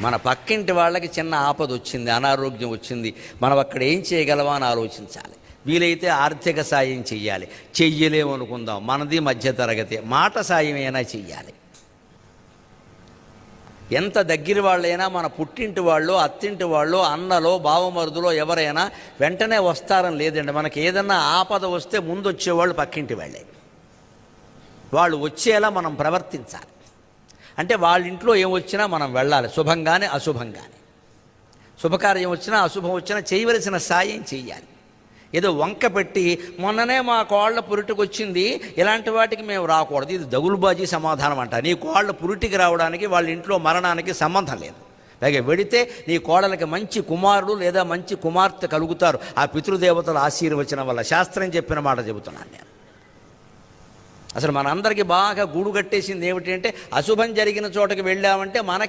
మన పక్కింటి వాళ్ళకి చిన్న ఆపద వచ్చింది అనారోగ్యం వచ్చింది. మనం అక్కడ ఏం చేయగలమా అని ఆలోచించాలి. వీలైతే ఆర్థిక సాయం చెయ్యాలి. చెయ్యలేమనుకుందాం మనది మధ్యతరగతి. మాట సాయం అయినా చెయ్యాలి. ఎంత దగ్గర వాళ్ళైనా మన పుట్టింటి వాళ్ళు అత్తింటి వాళ్ళు అన్నలో బావమరుదులో ఎవరైనా వెంటనే వస్తారని లేదండి. మనకి ఏదన్నా ఆపద వస్తే ముందు వచ్చేవాళ్ళు పక్కింటి వాళ్ళే. వాళ్ళు వచ్చేలా మనం ప్రవర్తించాలి. అంటే వాళ్ళ ఇంట్లో ఏం వచ్చినా మనం వెళ్ళాలి శుభంగానే అశుభంగానే. శుభకార్యం వచ్చినా అశుభం వచ్చినా చేయవలసిన సాయం చేయాలి. ఏదో వంక పెట్టి మొన్ననే మా కోళ్ళ పురిటికి వచ్చింది ఇలాంటి వాటికి మేము రాకూడదు. ఇది దగులుబాజీ సమాధానం అంట. నీ కోళ్ళ పురిటికి రావడానికి వాళ్ళ ఇంట్లో మరణానికి సంబంధం లేదు. పైగా వెడితే నీ కోడలకి మంచి కుమారుడు లేదా మంచి కుమార్తె కలుగుతారు. ఆ పితృదేవతల ఆశీర్వచనం వల్ల శాస్త్రం చెప్పిన మాట చెబుతున్నాను నేను. అసలు మనందరికీ బాగా గూడు కట్టేసింది ఏమిటి అంటే అశుభం జరిగిన చోటకి వెళ్ళామంటే మనకి